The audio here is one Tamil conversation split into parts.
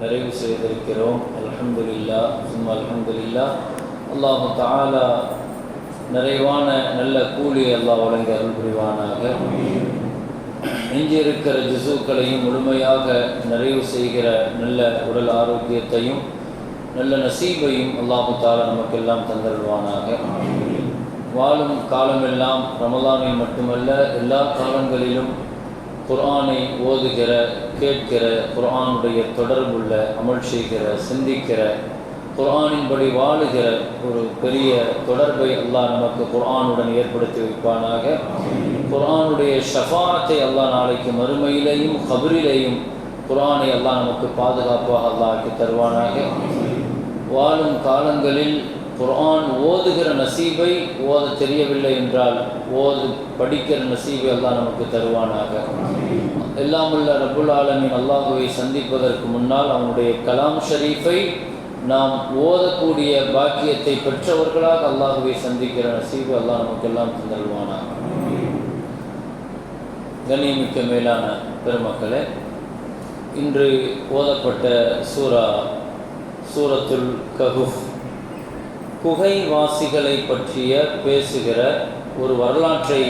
நிறைவு செய்திருக்கிறோம். அல்ஹம்துலில்லா. சும்மா அல்ஹம்துலில்லா. அல்லாஹு தாலா நிறைவான நல்ல கூலி அல்லாஹ் வழங்கி அருள் புரிவானாக. எஞ்சியிருக்கிற ஜிசுக்களையும் முழுமையாக நிறைவு செய்கிற நல்ல உடல் ஆரோக்கியத்தையும் நல்ல நசீபையும் அல்லாஹு தாலா நமக்கெல்லாம் தந்தருவானாக வாழும் காலமெல்லாம் ரமலானில் மட்டுமல்ல எல்லா காலங்களிலும் குர்ஆனை ஓதுகிற கேட்கிற குர்ஆனுடைய தொடர்புள்ள அமல் செய்கிற சிந்திக்கிற குர்ஆனின்படி வாழுகிற ஒரு பெரிய தொடர்பை அல்லாஹ் நமக்கு குர்ஆனுடன் ஏற்படுத்தி வைப்பானாக. குர்ஆனுடைய ஷஃபாத்தை அல்லாஹ் நாளைக்கு மறுமையிலையும் கபரிலேயும் குர்ஆனை அல்லாஹ் நமக்கு பாதுகாப்பாக அல்லாஹ்க்கு தருவானாக. வாழும் காலங்களில் குரான் ஓதுகிற நசீபை ஓத தெரியவில்லை என்றால் ஓது படிக்கிற நசீபை அல்லா நமக்கு தருவானாக. எல்லாமுள்ள ரபுல் ஆலமின் அல்லாஹுவை சந்திப்பதற்கு முன்னால் அவனுடைய கலாம் ஷரீஃபை நாம் ஓதக்கூடிய பாக்கியத்தை பெற்றவர்களாக அல்லாஹுவை சந்திக்கிற நசீபு அல்லாஹ் நமக்கெல்லாம் தந்தல்வானாக கண்ணியமிக்க மேலான பெருமக்களே இன்று ஓதப்பட்ட சூரா சூரத்துல் கஹுஃப். குகைவாசிகளை பற்றிய பேசுகிற ஒரு வரலாற்றை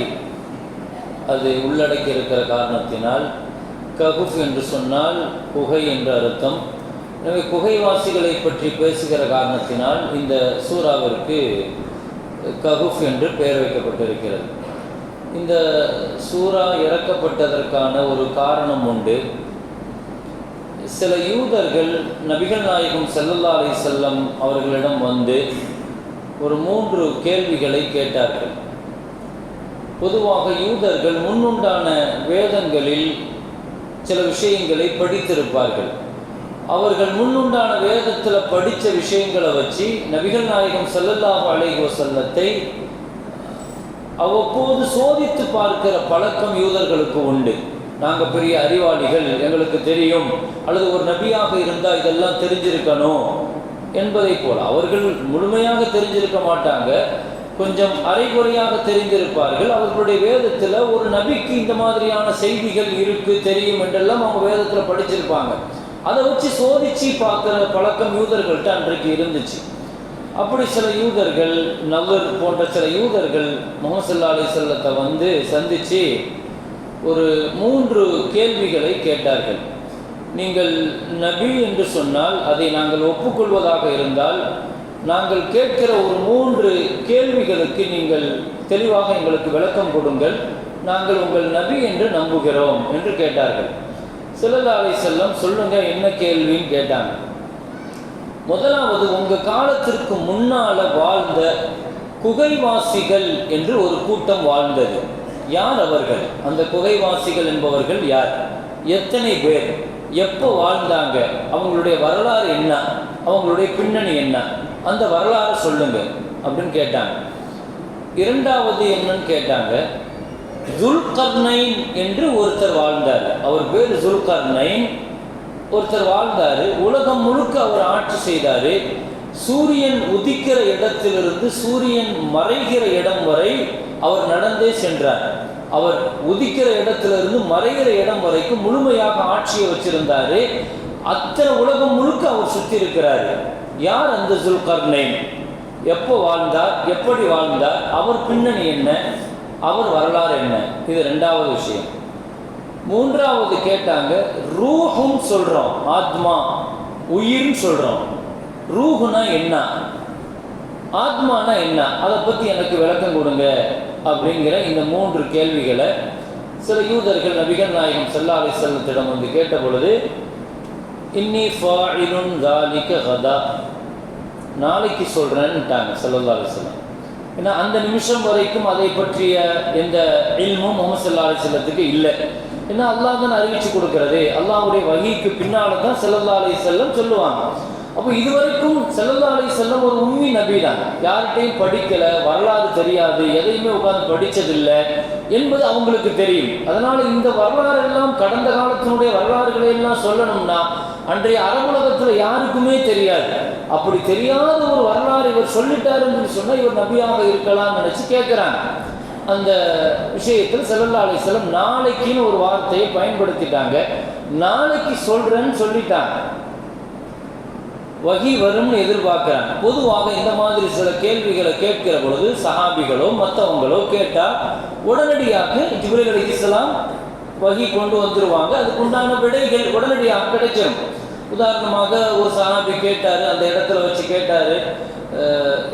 அது உள்ளடக்கி இருக்கிற காரணத்தினால் ககுஃப் என்று சொன்னால் குகை என்ற அர்த்தம். எனவே குகைவாசிகளை பற்றி பேசுகிற காரணத்தினால் இந்த சூறாவிற்கு ககுஃப் என்று பெயர் வைக்கப்பட்டிருக்கிறது. இந்த சூறா இறக்கப்பட்டதற்கான ஒரு காரணம் உண்டு. சில யூதர்கள் நபிகள் நாயகம் செல்லல்லா அலை செல்லம் அவர்களிடம் வந்து ஒரு மூன்று கேள்விகளை கேட்டார்கள். பொதுவாக யூதர்கள் முன்னுண்டான வேதங்களில் சில விஷயங்களை படித்திருப்பார்கள். அவர்கள் முன்னுண்டான வேதத்தில் படித்த விஷயங்களை வச்சு நபிகள் நாயகம் செல்லல்லாஹு அலைஹி வசல்லத்தை அவ்வப்போது சோதித்து பார்க்கிற பழக்கம் யூதர்களுக்கு உண்டு. நாங்கள் பெரிய அறிவாளிகள் எங்களுக்கு தெரியும். அல்லது ஒரு நபியாக இருந்தால் இதெல்லாம் தெரிஞ்சிருக்கணும். என்பதை போல் அவர்கள் முழுமையாக தெரிஞ்சிருக்க மாட்டாங்க. கொஞ்சம் அரைகுறையாக தெரிந்திருப்பார்கள். அவர்களுடைய வேதத்தில் ஒரு நபிக்கு இந்த மாதிரியான செய்திகள் இருக்கு தெரியும் என்றெல்லாம் அவங்க வேதத்தில் படிச்சிருப்பாங்க. அதை வச்சு சோதிச்சு பார்க்குற பழக்கம் யூதர்கள்ட்ட அன்றைக்கு இருந்துச்சு. அப்படி சில யூதர்கள் நவர் போன்ற சில யூதர்கள் முகமது அலி செல்லத்தை வந்து சந்தித்து ஒரு மூன்று கேள்விகளை கேட்டார்கள். நீங்கள் நபி என்று சொன்னால் அதை நாங்கள் ஒப்புக்கொள்வதாக இருந்தால் நாங்கள் கேட்கிற ஒரு மூன்று கேள்விகளுக்கு நீங்கள் தெளிவாக எங்களுக்கு விளக்கம் கொடுங்கள். நாங்கள் உங்கள் நபி என்று நம்புகிறோம் என்று கேட்டார்கள். சிலதாவை செல்லம் சொல்லுங்க என்ன கேள்வின்னு கேட்டாங்க. முதலாவது உங்க காலத்திற்கு முன்னால வாழ்ந்த குகைவாசிகள் என்று ஒரு கூட்டம் வாழ்ந்தது. யார் அவர்கள்? அந்த குகைவாசிகள் என்பவர்கள் யார்? எத்தனை பேர்? எப்போ வாழ்ந்தாங்க? அவங்களுடைய வரலாறு என்ன? அவங்களுடைய பின்னணி என்ன? அந்த வரலாறு சொல்லுங்க அப்படின்னு கேட்டாங்க. இரண்டாவது என்னன்னு கேட்டாங்க ஜுல்கர்னைன் என்று ஒருத்தர் வாழ்ந்தார். அவர் பேர் ஜுல்கர்னைன் ஒருத்தர் வாழ்ந்தார். உலகம் முழுக்க அவர் ஆட்சி செய்தார். சூரியன் உதிக்கிற இடத்திலிருந்து சூரியன் மறைகிற இடம் வரை அவர் நடந்தே சென்றார். அவர் உதிக்கிற இடத்திலிருந்து மறைகிற இடம் வரைக்கும் முழுமையாக ஆட்சியை வச்சிருந்தாரு. அத்தனை உலகம் முழுக்க அவர் சுற்றி இருக்கிறாரு. யார் அந்த ஜுல்கர்னேன்? எப்போ வாழ்ந்தார்? எப்படி வாழ்ந்தார்? அவர் பின்னணி என்ன? அவர் வரலாறு என்ன? இது ரெண்டாவது விஷயம். மூன்றாவது கேட்டாங்க ரூஹும் சொல்கிறோம் ஆத்மா உயிர்னு சொல்கிறோம் ரூஹுனா என்ன? ஆத்மானா என்ன? அதை பற்றி எனக்கு விளக்கம் கொடுங்க. அப்படிங்கிற இந்த மூன்று கேள்விகளை சில யூதர்கள் நபிகள் நாயகம் செல்லா அலி செல்லத்திடம் வந்து கேட்ட பொழுது இன்னி ஃபாயிலுன் தாலிக்க ஹதா நாளைக்கு சொல்கிறேன்னுட்டாங்க அலி செல்லம் ஏன்னா அந்த நிமிஷம் வரைக்கும் அதை பற்றிய எந்த இல்மும் முகமது சல்லா அலிஸ்லத்துக்கு இல்லை. ஏன்னா அல்லாஹ் தான் அறிவிச்சு கொடுக்கறது. அல்லாஹுடைய வகிக்கு பின்னால் தான் செல்லல்லா அலி செல்லம் சொல்லுவாங்க. அப்போ இதுவரைக்கும் செல்லல்லா செல்லம் ஒரு உண்மை நபி தான். யார்கிட்டையும் படிக்கலை வரலாறு தெரியாது எதையுமே உட்கார்ந்து படித்ததில்லை என்பது அவங்களுக்கு தெரியும். அதனால் இந்த வரலாறு எல்லாம் கடந்த காலத்தினுடைய வரலாறுகளை எல்லாம் சொல்லணும்னா அன்றைய அரபுலகத்தில் யாருக்குமே தெரியாது. அப்படி தெரியாத ஒரு வரலாறு இவர் சொல்லிட்டாருன்னு சொன்னால் இவர் நபியாக இருக்கலாம்னு நினச்சி கேட்குறாங்க அந்த விஷயத்தில் செல்லல்லா அலிஸ்லம் நாளைக்குன்னு ஒரு வார்த்தையை பயன்படுத்திட்டாங்க. நாளைக்கு சொல்கிறேன்னு சொல்லிட்டாங்க. வகி வரும்னு எதிர்பார்க்குறாங்க. பொதுவாக இந்த மாதிரி சில கேள்விகளை கேட்கிற பொழுது சஹாபிகளோ மற்றவங்களோ கேட்டால் உடனடியாக ஜிப்ரீல் இஸ்லாம் வகி கொண்டு வந்துருவாங்க. அதுக்குண்டான விடைகள் உடனடியாக கிடைச்சிடும் உதாரணமாக ஒரு சஹாபி கேட்டார் அந்த இடத்துல வச்சு கேட்டார்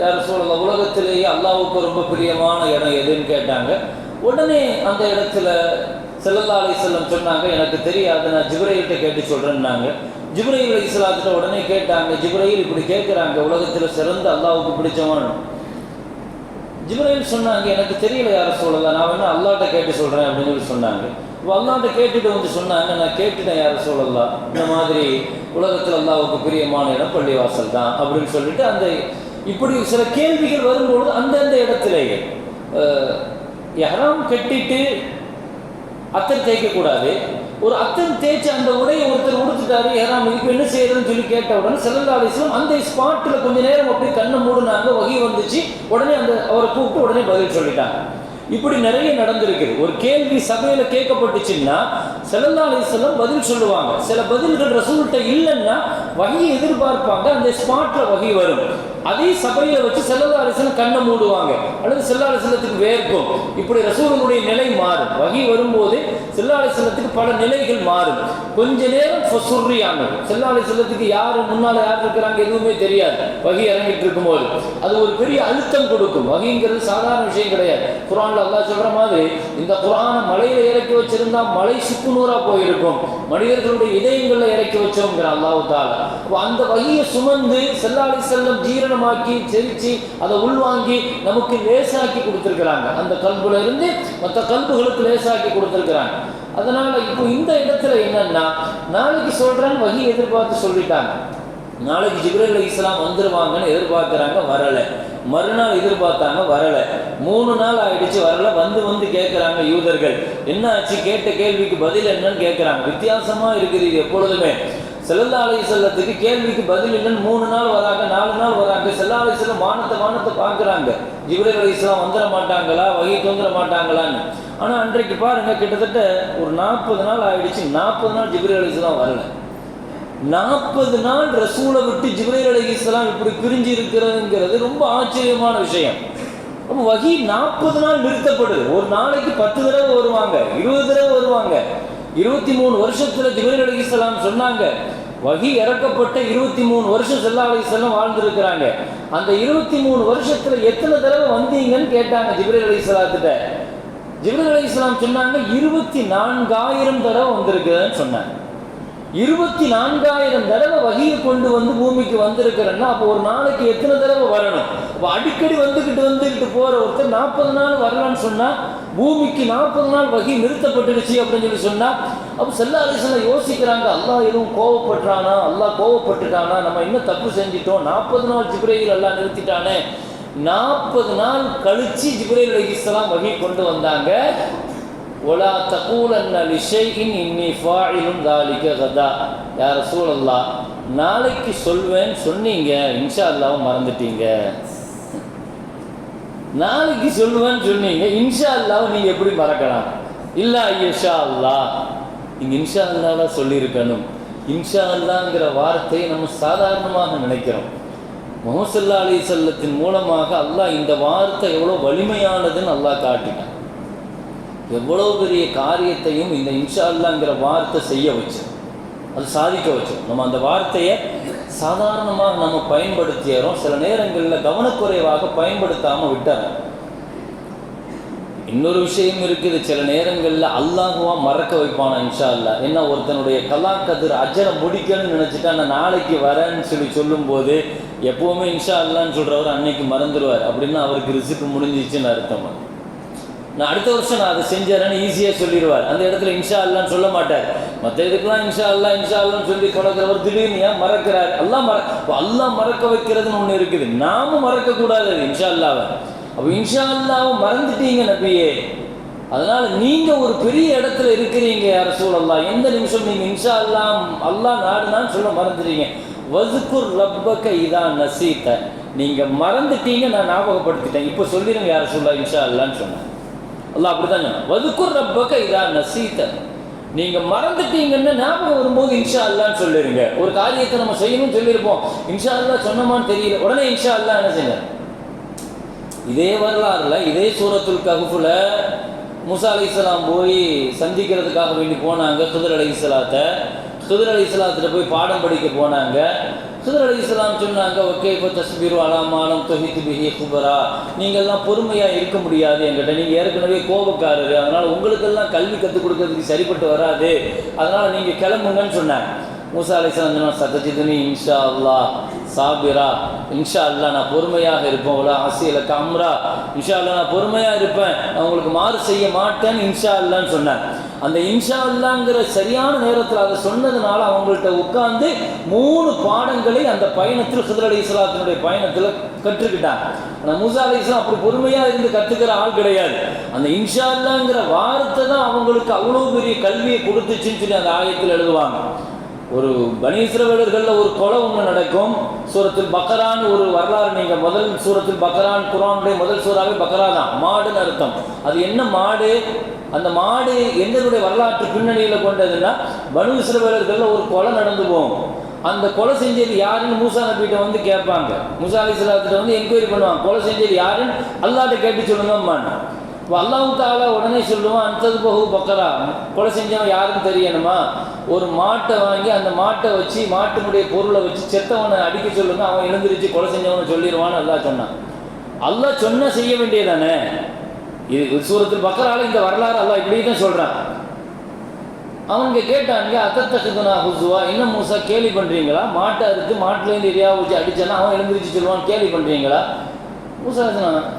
யார் சொல்லுங்க உலகத்திலேயே அல்லாவுக்கு ரொம்ப பிரியமான இடம் எதுன்னு கேட்டாங்க. உடனே அந்த இடத்துல செல்லல்லா அலிசல்லம் சொன்னாங்க எனக்கு தெரியாது நான் ஜிப்ரையிட்ட கேட்டு சொல்கிறேன்னாங்க ஜிப்ரையில் அலிஸ்லாத்திட்ட உடனே கேட்டாங்க ஜிப்ரையில் இப்படி கேட்குறாங்க உலகத்தில் சிறந்த அல்லாவுக்கு பிடிச்சவன். ஜிப்ரையில் சொன்னாங்க எனக்கு தெரியல யாரை சொல்லலாம் நான் வேணா அல்லாட்ட கேட்டு சொல்கிறேன் அப்படின்னு சொல்லி சொன்னாங்க. இப்போ அல்லாட்ட கேட்டுட்டு வந்து சொன்னாங்க நான் கேட்டுட்டேன் யாரை சொல்லலாம் இந்த மாதிரி உலகத்தில் அல்லாவுக்கு பிரியமான இடம் பள்ளிவாசல் தான் அப்படின்னு சொல்லிட்டு அந்த இப்படி சில கேள்விகள் வரும்பொழுது அந்தந்த இடத்திலேயே எஹராம் கட்டிட்டு அத்தர் தேய்க்கக்கூடாது ஒரு அத்தன் தேய்ச்சி அந்த உடையை ஒருத்தர் உடுத்துட்டாரு ஏறாம இப்போ என்ன செய்யறதுன்னு சொல்லி கேட்ட உடனே செல்லல்லா அலிஸ்லாம் அந்த ஸ்பாட்டில் கொஞ்ச நேரம் அப்படியே கண்ணை மூடினாங்க வகை வந்துச்சு. உடனே அந்த அவரை கூப்பிட்டு உடனே பதில் சொல்லிட்டாங்க. இப்படி நிறைய நடந்திருக்குது. ஒரு கேள்வி சபையில் கேட்கப்பட்டுச்சுன்னா செல்லல்லா அலிஸ்லாம் பதில் சொல்லுவாங்க. சில பதில்கள் ரசூல்கிட்ட இல்லைன்னா வகையை எதிர்பார்ப்பாங்க. அந்த ஸ்பாட்டில் வகை வரும். அதே சபையை வச்சு செல்லல்லா கண்ணை மூடுவாங்க. அல்லது செல்லா அலிஸ்லத்துக்கு வேர்க்கும். இப்படி ரசூலனுடைய நிலை மாறும். வகை வரும்போது செல்லா பல நிலைகள் மாறும். கொஞ்ச நேரம் சுர்ரியானது செல்லா அலிஸ்லத்துக்கு யார் முன்னால் யார் இருக்கிறாங்க எதுவுமே தெரியாது. வகை இறங்கிட்டு இருக்கும்போது. அது ஒரு பெரிய அழுத்தம் கொடுக்கும். வகைங்கிறது சாதாரண விஷயம் கிடையாது. குரான்ல அல்லாஹ் சொல்ற மாதிரி இந்த குரானை மலையில இறக்கி வச்சிருந்தா மலை சுக்குநூறா போயிருக்கும். மனிதர்களுடைய இதயங்கள்ல இறக்கி வச்சோங்கிற அல்லாஹு அந்த வகையை சுமந்து செல்லாலி செல்லம் ஜீரணமாக்கி செரித்து அதை உள்வாங்கி நமக்கு லேசாக்கி கொடுத்துருக்குறாங்க. அந்த கல்புல இருந்து மற்ற கல்புகளுக்கு லேசாக்கி கொடுத்துருக்குறாங்க. அதனால இப்போ இந்த இடத்துல என்னன்னா நாளைக்கு சொல்றேன்னு வகி எதிர்பார்த்து சொல்லிட்டாங்க. நாளைக்கு ஜிப்ரல் இஸ்லாம் வந்துருவாங்கன்னு எதிர்பார்க்குறாங்க வரலை. மறுநாள் எதிர்பார்த்தாங்க வரலை. மூணு நாள் ஆயிடுச்சு வரல. வந்து வந்து கேட்குறாங்க யூதர்கள். என்ன ஆச்சு கேட்ட கேள்விக்கு பதில் என்னன்னு கேட்குறாங்க வித்தியாசமாக இருக்குது இது எப்பொழுதுமே. செல்லல்லா செல்லத்துக்கு கேள்விக்கு பதில் இல்லைன்னு மூணு நாள் வராங்க நாலு நாள் வராங்க. செல்லா அலி செல்லம் வானத்தை வானத்தை பார்க்குறாங்க. ஜிப்ரேல் அலி இஸ்லாம் வந்துட மாட்டாங்களா? வகை வந்துட மாட்டாங்களான்னு. ஆனால் அன்றைக்கு பாருங்கள் கிட்டத்தட்ட ஒரு நாற்பது நாள் ஆயிடுச்சு. நாற்பது நாள் ஜிப்ரேல் அலி இஸ்லாம் வரல. நாற்பது நாள் ரசூலை விட்டு ஜிப்ரைல் அலி இஸ்லாம் இப்படி பிரிஞ்சு இருக்கிறதுங்கிறது ரொம்ப ஆச்சரியமான விஷயம். அப்போ வகி நாற்பது நாள் நிறுத்தப்படுது. ஒரு நாளைக்கு பத்து தடவை வருவாங்க இருபது தடவை வருவாங்க. இருபத்தி மூணு வருஷத்துல ஜிப்ரைல் அலி இஸ்லாம் சொன்னாங்க. வகி இறக்கப்பட்ட இருபத்தி மூணு வருஷம் செல்லா அலி இஸ்லாம் வாழ்ந்துருக்கிறாங்க. அந்த இருபத்தி மூணு வருஷத்துல எத்தனை தடவை வந்தீங்கன்னு கேட்டாங்க ஜிப்ரைல் அலி இஸ்லாத்திட்ட ஜிப்ரைல் அலி இஸ்லாம் சொன்னாங்க இருபத்தி நான்காயிரம் தடவை வந்திருக்குதுன்னு சொன்னாங்க. இருபத்தி நான்காயிரம் தடவை வகையை கொண்டு வந்து பூமிக்கு வந்திருக்கிறேன்னா அப்போ ஒரு நாளைக்கு எத்தனை தடவை வரணும்? இப்போ அடிக்கடி வந்துக்கிட்டு வந்துக்கிட்டு போகிற ஒருத்தர் நாற்பது நாள் வரலான்னு சொன்னால் பூமிக்கு நாற்பது நாள் வகி நிறுத்தப்பட்டுடுச்சு அப்படின்னு சொல்லி சொன்னால் அப்போ செல்லா அலிசல்லாம் யோசிக்கிறாங்க அல்லா எதுவும் கோவப்படுறானா அல்லா கோவப்பட்டுட்டானா நம்ம என்ன தப்பு செஞ்சிட்டோம் நாற்பது நாள் ஜிப்ரேயில் எல்லாம் நிறுத்திட்டானே நாற்பது நாள் கழிச்சு ஜிப்ரேல் அலிஸ்லாம் வகி கொண்டு வந்தாங்க. ஒலா தகூலன்ன லிஷைஇன் இன்னி ஃபாயிலும் தாலிக கதா. யார் ரசூலல்லா நாளைக்கு சொல்வேன் சொன்னீங்க இன்ஷா அல்லாவும் மறந்துட்டீங்க. நாளைக்கு சொல்லுவேன்னு சொன்னீங்க இன்ஷா அல்லாவை நீங்கள் எப்படி மறக்கலாம்? இல்லை ஐயஷா அல்லா நீங்கள் இன்ஷா அல்லால சொல்லியிருக்கணும். இன்ஷா அல்லாங்கிற வார்த்தையை நம்ம சாதாரணமாக நினைக்கிறோம். முகசல்லா அலி செல்லத்தின் மூலமாக அல்லாஹ் இந்த வார்த்தை எவ்வளோ வலிமையானதுன்னு அல்லாஹ் காட்டினான் எவ்வளோ பெரிய காரியத்தையும் இந்த இன்ஷா அல்லாங்கிற வார்த்தை செய்ய வச்சு அது சாதிக்க வச்சோம் நம்ம அந்த வார்த்தையை சாதாரணமாக நம்ம பயன்படுத்தியறோம். சில நேரங்களில் கவனக்குறைவாக பயன்படுத்தாமல் விட்டார் இன்னொரு விஷயம் இருக்குது. சில நேரங்களில் அல்லாஹுவா மறக்க வைப்பானா இன்ஷா அல்லா என்ன ஒருத்தனுடைய கலா கதிர் அஜரை முடிக்கணும்னு நினச்சிட்டா நான் நாளைக்கு வரேன்னு சொல்லி சொல்லும்போது எப்போவுமே இன்ஷா அல்லான்னு சொல்கிறவர் அன்னைக்கு மறந்துடுவார் அப்படின்னு அவருக்கு ரிசுக்கு முடிஞ்சிச்சுன்னு அர்த்தம். நான் அடுத்த வருஷம் நான் அதை செஞ்சேன்னு ஈஸியாக சொல்லிடுவார் அந்த இடத்துல இன்ஷா அல்லான்னு சொல்ல மாட்டார். மற்ற இதுக்கெல்லாம் இன்ஷா அல்லா இன்ஷா அல்லான்னு சொல்லி தொடங்குறவர் திடீர்னு ஏன் மறக்கிறார்? எல்லாம் மற எல்லாம் மறக்க வைக்கிறதுன்னு ஒன்று இருக்குது. நாமும் மறக்கக்கூடாது இன்ஷா அல்லாவை அப்போ இன்ஷா அல்லாவும் மறந்துட்டீங்க நபியே. அதனால் நீங்கள் ஒரு பெரிய இடத்துல இருக்கிறீங்க யார சூழல்லாம் எந்த நிமிஷம் நீங்கள் இன்ஷா அல்லாம் அல்லாஹ் நாடுனான்னு சொல்ல மறந்துடுறீங்க வதுக்குர் ரப்பக்க இதான் நசீத்த. நீங்கள் மறந்துட்டீங்க நான் ஞாபகப்படுத்திட்டேன். இப்போ சொல்லிடுங்க யார் சொல்லா இன்ஷா அல்லான்னு சொன்னேன் அல்லா அப்படி தான் சொன்னேன். வதுக்குர் ரப்பக்க இதா நசீத்த. நீங்க மறந்துட்டீங்கன்னு ஞாபகம் வரும்போது இன்ஷா அல்லான்னு சொல்லிருங்க ஒரு காரியத்தை நம்ம செய்யணும்னு சொல்லியிருப்போம். இன்ஷா அல்லா சொன்னோமான்னு தெரியல. உடனே இன்ஷா அல்லா என்ன செய்யுங்க இதே வரலாறுல இதே சூரத்துல் கஹுஃபுல முசா அலி இஸ்லாம் போய் சந்திக்கிறதுக்காக வேண்டி போனாங்க குதிர் அலி இஸ்லாத்தை சுதர் அலி இஸ்லாத்துல போய் பாடம் படிக்க போனாங்க. சுதர் அலி இஸ்லாம் சொன்னாங்க ஓகே இப்போ தஸ்பீர் அலாமாலம் தொஹித் பிஹி குபரா. நீங்கள்லாம் பொறுமையாக இருக்க முடியாது என்கிட்ட. நீங்கள் ஏற்கனவே கோபக்காரர். அதனால் உங்களுக்கெல்லாம் கல்வி கற்றுக் கொடுக்கறதுக்கு சரிப்பட்டு வராது. அதனால் நீங்கள் கிளம்புங்கன்னு சொன்னாங்க. மூசா அலிஸ்லாம் சொன்னால் சத்தஜிதுனி இன்ஷா அல்லா சாபிரா. இன்ஷா அல்லா நான் பொறுமையாக இருப்பேன். உலா ஆசையில் கம்ரா. இன்ஷா அல்லா நான் பொறுமையாக இருப்பேன். நான் உங்களுக்கு மாறு செய்ய மாட்டேன்னு இன்ஷா அல்லான்னு சொன்னேன் அந்த இன்ஷா அல்லாங்கிற சரியான நேரத்தில் அதை சொன்னதுனால அவங்கள்ட்ட உட்கார்ந்து மூணு பாடங்களை அந்த பயணத்தில் ஹிதர் அலி இஸ்லாத்தினுடைய பயணத்தில் கற்றுக்கிட்டாங்க. ஆனால் மூசா அலி இஸ்லாம் அப்படி பொறுமையாக இருந்து கற்றுக்கிற ஆள் கிடையாது. அந்த இன்ஷா அல்லாங்கிற வார்த்தை தான் அவங்களுக்கு அவ்வளோ பெரிய கல்வியை கொடுத்துச்சுன்னு சொல்லி அந்த ஆயத்தில் எழுதுவாங்க. ஒரு பனீஸ்ரவேலர்களில் ஒரு கொலை ஒன்று நடக்கும். சூரத்தில் பக்கரான் ஒரு வரலாறு நீங்கள் முதல் சூரத்தில் பக்கரான் குரானுடைய முதல் சூறாவே பக்கரா தான் மாடுன்னு அர்த்தம். அது என்ன மாடு? அந்த மாடு எங்களுடைய வரலாற்று பின்னணியில் கொண்டதுன்னா பனு ஒரு கொலை நடந்து போகும். அந்த கொலை செஞ்சது யாருன்னு மூசா நபிகிட்ட வந்து கேட்பாங்க. மூசா அலி வந்து என்கொயரி பண்ணுவாங்க. கொலை செஞ்சது யாருன்னு? அல்லாட்ட கேட்டு சொல்லுங்கம்மான்னு. இப்போ அல்லாஹு தாலா உடனே சொல்லுவான் அந்தது பகு பக்கரா. கொலை செஞ்சவன் யாருன்னு தெரியணுமா? ஒரு மாட்டை வாங்கி அந்த மாட்டை வச்சு மாட்டினுடைய பொருளை வச்சு செத்தவனை அடிக்க சொல்லுங்க அவன் எழுந்திருச்சு கொலை செஞ்சவனை சொல்லிடுவான்னு அல்லா சொன்னான். அல்லா சொன்ன செய்ய வேண்டியதானே இது சூரத்தில் பக்கரால இந்த வரலாறு அல்லா இப்படி தான் சொல்கிறான் அவங்க கேட்டாங்க அத்தத்தகுதுனா ஹுசுவா இன்னும் மூசா கேலி பண்ணுறீங்களா மாட்டை அறுத்து மாட்டிலேருந்து எரியா வச்சு அடிச்சானா அவன் எழுந்திரிச்சு சொல்லுவான் கேலி பண்ணுறீங்களா மூசா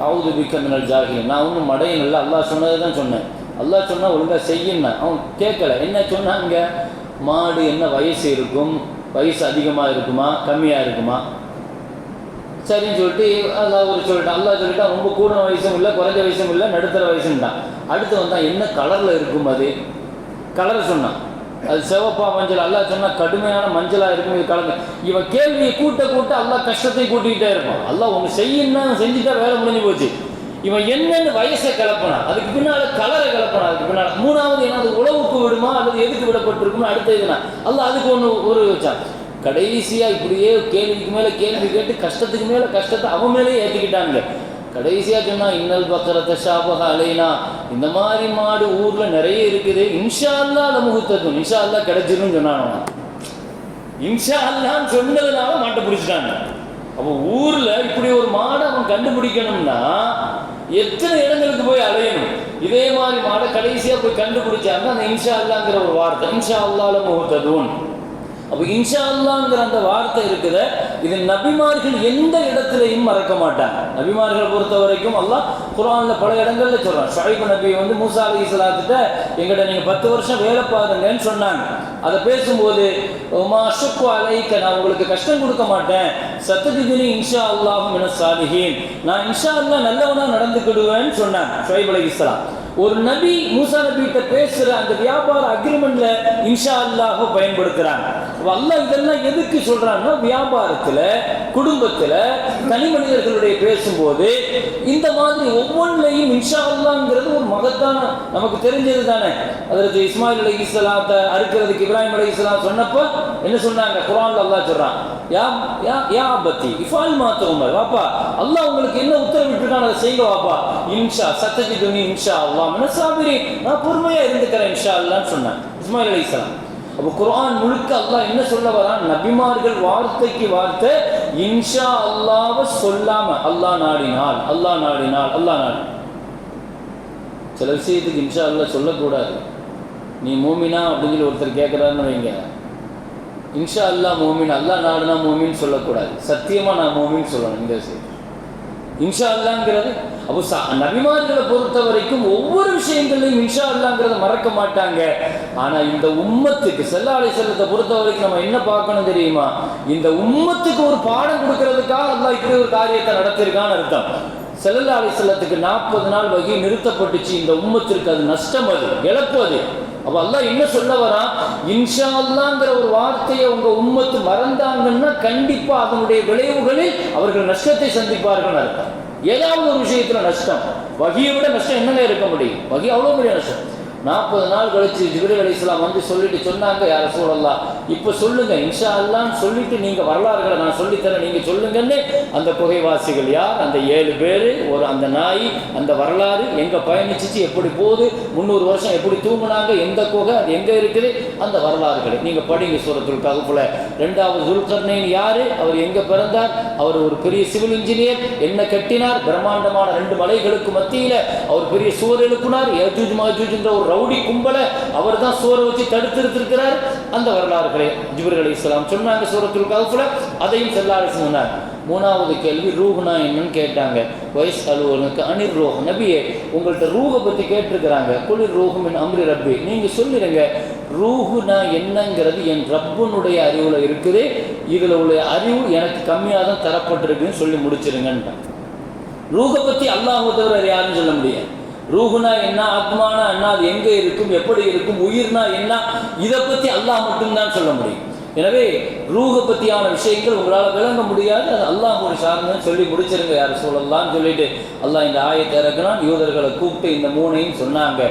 அவுது பிக்கமினல் ஜாகி நான் ஒன்றும் மடையும் இல்லை. அல்லாஹ் சொன்னதை தான் சொன்னேன். அல்லா சொன்னால் ஒழுங்காக செய்யணும் அவன் கேட்கல. என்ன சொன்னாங்க? மாடு என்ன வயசு இருக்கும்? வயசு அதிகமாக இருக்குமா? கம்மியாக இருக்குமா? சரின்னு சொல்லிட்டு அல்லாஹ் ஒரு சொல்லிட்டான். அல்லா சொல்லிட்டா ரொம்ப கூடின வயசும் இல்லை குறைஞ்ச வயசும் இல்லை நடுத்தர வயசுன்ட்டான். அடுத்து வந்தால் என்ன கலரில் இருக்கும் அது? கலர் சொன்னான். அது சிவப்பா மஞ்சள். அல்லா சொன்னால் கடுமையான மஞ்சளாக இருக்கும் இது கலந்து. இவன் கேள்வியை கூட்ட கூட்ட அல்லா கஷ்டத்தை கூட்டிக்கிட்டே இருப்பான். அல்லா ஒன்று செய்யணும்னா செஞ்சுட்டா வேலை முடிஞ்சு போச்சு. இவன் என்னென்ன வயசை கிளப்பினா அதுக்கு பின்னால் கலரை கிளப்பினா அதுக்கு பின்னால் மூணாவது என்ன அது உழவுக்கு விடுமா அல்லது எதுக்கு விடப்பட்டிருக்குமோ அடுத்த இதுனா அல்ல அதுக்கு ஒன்று ஒரு வச்சான் கடைசியாக இப்படியே கேள்விக்கு மேலே கேள்வி கேட்டு கஷ்டத்துக்கு மேலே கஷ்டத்தை அவன் மேலே ஏற்றிக்கிட்டாங்க கடைசியாக சொன்னால் இன்னல் பக்கரத்தை ஷாபக அலைனா. இந்த மாதிரி மாடு ஊரில் நிறைய இருக்குது. இன்ஷா அல்லா அதை முகத்தத்தும் இன்ஷா அல்லா கிடைச்சிருன்னு சொன்னான் இன்ஷா அல்லான்னு சொன்னதுனால மாட்டை பிடிச்சிட்டாங்க. அப்போ ஊரில் இப்படி ஒரு மாடை அவன் கண்டுபிடிக்கணும்னா எத்தனை இடங்களுக்கு போய் அலையணும்? இதே மாதிரி மாடை கடைசியாக போய் கண்டுபிடிச்சாங்க அந்த இன்ஷா அல்லாங்கிற ஒரு வார்த்தை இன்ஷா அல்லால முகத்ததுன் அப்போ இன்ஷா அல்லாங்கிற அந்த வார்த்தை இருக்குது. இது நபிமார்கள் எந்த இடத்துலையும் மறக்க மாட்டாங்க. நபிமார்களை பொறுத்த வரைக்கும் எல்லாம் குரானில் பல இடங்கள்ல சொல்கிறான் ஷாயிபு நபி வந்து மூசா அலி இஸ்லாத்திட்ட எங்கிட்ட நீங்கள் பத்து வருஷம் வேலை பாருங்கன்னு சொன்னாங்க. அதை பேசும்போது உமா அஷுக்கு அலைக்க நான் உங்களுக்கு கஷ்டம் கொடுக்க மாட்டேன். சத்ததிதினி இன்ஷா அல்லாஹும் என சாலிஹீன். நான் இன்ஷா அல்லா நல்லவனாக நடந்துக்கிடுவேன்னு சொன்னாங்க ஷாயிப் அலி இஸ்லாம் ஒரு நபி மூசா நபிகிட்ட பேசுற அந்த வியாபார அக்ரிமெண்ட்ல இன்ஷா அல்லாஹ் பயன்படுத்துறாங்க அல்லாஹ் இதெல்லாம் எதுக்கு சொல்றாங்கன்னா வியாபாரத்துல குடும்பத்துல தனி மனிதர்களுடைய பேசும்போது இந்த மாதிரி ஒவ்வொன்றிலையும் இன்ஷா அல்லாங்கிறது ஒரு மகத்தான நமக்கு தெரிஞ்சது தானே. அதற்கு இஸ்மாயில் அலி இஸ்லாத்தை அறுக்கிறதுக்கு இப்ராஹிம் அலி இஸ்லாம் சொன்னப்ப என்ன சொன்னாங்க? குரான் அல்லாஹ் சொல்றான் யா யா யா பத்தி இஃபால் மாத்தவங்க உமர் வாப்பா அல்லாஹ் உங்களுக்கு என்ன உத்தரவிட்டுருக்கான் அதை செய்யுங்க வாப்பா இன்ஷா சத்தஜி துணி இன்ஷா அல்லாஹ். மனசாபிரி நான் பொறுமையா இருந்துக்கிறேன் இன்ஷா அல்லான்னு சொன்னேன் இஸ்மாயில் அலி இஸ்லாம் அப்போ குரான் முழுக்க அல்லாஹ் என்ன சொல்ல வரான்? நபிமார்கள் வார்த்தைக்கு வார்த்தை இன்ஷா அல்லாவை சொல்லாம அல்லாஹ் நாடினால் அல்லாஹ் நாடினால் அல்லாஹ் நாடி. சில விஷயத்துக்கு இன்ஷா அல்லாஹ் சொல்லக்கூடாது. நீ மூமினா அப்படின்னு சொல்லி ஒருத்தர் கேட்குறாருன்னு வைங்க. இன்ஷா அல்லாஹ் மோமின் அல்லாஹ் நாடுனா மோமின்னு சொல்லக்கூடாது. சத்தியமாக நான் மோமின்னு சொல்லணும் இந்த விஷயம் இன்ஷா அல்லாங்கிறது அப்போ ச நபிமார்களை பொறுத்த வரைக்கும் ஒவ்வொரு விஷயங்களையும் இன்ஷா அல்லாங்கிறத மறக்க மாட்டாங்க. ஆனால் இந்த உம்மத்துக்கு செல்லாலை செல்லத்தை பொறுத்த வரைக்கும் நம்ம என்ன பார்க்கணும் தெரியுமா? இந்த உம்மத்துக்கு ஒரு பாடம் கொடுக்கறதுக்காக அல்லாஹ் இப்படி ஒரு காரியத்தை நடத்திருக்கான்னு அர்த்தம். செல்லல்லா செல்லத்துக்கு நாற்பது நாள் வகை நிறுத்தப்பட்டுச்சு. இந்த உம்மத்திற்கு அது நஷ்டம் அது இழப்பு அது. அப்போ அல்லாஹ் என்ன சொல்ல வரா? இன்ஷா அல்லாங்கிற ஒரு வார்த்தையை உங்க உம்மத்து மறந்தாங்கன்னா கண்டிப்பா அதனுடைய விளைவுகளில் அவர்கள் நஷ்டத்தை சந்திப்பார்கள் அர்த்தம். ஏதாவது ஒரு விஷயத்துல நஷ்டம். வகியை விட நஷ்டம் என்னங்க இருக்க முடியும்? வகி அவ்வளோ பெரிய நஷ்டம். நாற்பது நாள் கழிச்சு ஜிப்ரீல் அலைஹிஸ்ஸலாம் வந்து சொல்லிட்டு சொன்னாங்க யார சூழல்லாம் இப்போ சொல்லுங்க. இன்ஷா அல்லான்னு சொல்லிட்டு நீங்க வரலாறுகளை நான் சொல்லித்தரேன். நீங்க சொல்லுங்கன்னு அந்த குகைவாசிகள் யார்? அந்த ஏழு பேர் ஒரு அந்த நாய் அந்த வரலாறு எங்க பயணிச்சிச்சு எப்படி போகுது முந்நூறு வருஷம் எப்படி தூங்குனாங்க எந்த குகை அது எங்க இருக்குது? அந்த வரலாறுகளை. நீங்க படிங்க சூரத்துல் ககுப்புல ரெண்டாவது துல்கர்ணைன் யாரு? அவர் எங்க பிறந்தார்? அவர் ஒரு பெரிய சிவில் இன்ஜினியர். என்ன கட்டினார்? பிரம்மாண்டமான ரெண்டு மலைகளுக்கு மத்தியில் அவர் பெரிய சுவர் எழுப்பினார். யஜூஜ் மாஜூஜ்ன்ற ஒரு ரவுடி கும்பலை அவர் தான் சோரை வச்சு தடுத்திருத்திருக்கிறார் அந்த வரலாறுகளை ஜிபர் அலி இஸ்லாம் சொன்னாங்க சூரத்துல் ககுப்புல அதையும் செல்லாறு சொன்னார். மூணாவது கேள்வி ரூஹ்னா என்னன்னு கேட்டாங்க. வயசு அலுவலனுக்கு அனிர் ரூஹ் நபியே உங்கள்கிட்ட ரூஹை பற்றி கேட்டிருக்கிறாங்க. குளிர் ரூஹுமின் அம்ரி ரப்பி. நீங்கள் சொல்லிடுங்க ரூஹுனா என்னங்கிறது என் ரப்பனுடைய அறிவில் இருக்குது. இதில் உள்ள அறிவு எனக்கு கம்மியாக தான் தரப்பட்டிருக்குன்னு சொல்லி முடிச்சிருங்கன்ட்டான். ரூஹை பற்றி அல்லாஹ் தவிர யாருன்னு சொல்ல முடியாது. ரூகுனா என்ன ஆத்மானா என்ன அது எங்கே இருக்கும் எப்படி இருக்கும் உயிர்னா என்ன இதை பற்றி அல்லாஹ் மட்டும்தான் சொல்ல முடியும். எனவே ரூக பற்றியான விஷயங்கள் உங்களால் விளங்க முடியாது. அது ஒரு சார்ந்தன்னு சொல்லி முடிச்சிருங்க யார் சொல்லலாம்னு சொல்லிட்டு. அல்லாஹ் இந்த ஆயத்தை இறக்குனான் யூதர்களை கூப்பிட்டு இந்த மூணையும் சொன்னாங்க.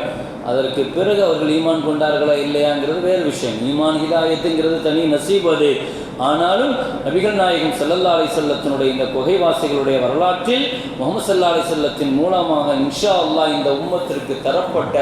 அதற்கு பிறகு அவர்கள் ஈமான் கொண்டார்களா இல்லையாங்கிறது வேறு விஷயம். ஈமான் ஹிதாயத்துங்கிறது தனி நசீப் அது. ஆனாலும் நபிகள் நாயகம் சல்லல்லா அலி செல்லத்தினுடைய இந்த குகைவாசிகளுடைய வரலாற்றில் முகமது சல்லா அலி செல்லத்தின் மூலமாக இன்ஷா அல்லாஹ் இந்த உம்மத்திற்கு தரப்பட்ட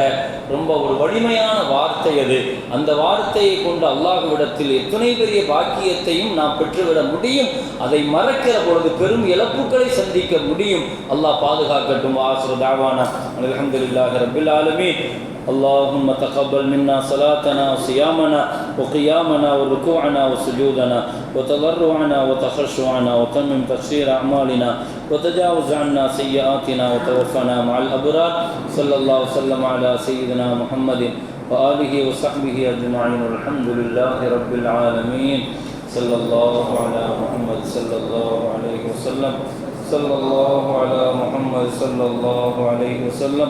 ரொம்ப ஒரு வலிமையான வார்த்தை அது. அந்த வார்த்தையை கொண்டு அல்லாஹுவிடத்தில் எத்தனை பெரிய பாக்கியத்தையும் நாம் பெற்றுவிட முடியும்? அதை மறக்கிற பொழுது பெரும் இழப்புகளை சந்திக்க முடியும். அல்லாஹ் பாதுகாக்கட்டும். ஆசுர தாவானா. அலமதுல்லாஹி ரபில் ஆலமீன். اللهم تقبل منا صلاتنا وصيامنا وقيامنا وركوعنا وسجودنا وتضرعنا وتخشعنا وتمم تفسير أعمالنا وتجاوز عنا سيئاتنا وتوفنا مع الأبرار. صلى الله وسلم على سيدنا محمد وآله وصحبه أجمعين. والحمد لله رب العالمين. صلى الله على محمد صلى الله عليه وسلم. صلى الله على محمد صلى الله عليه وسلم.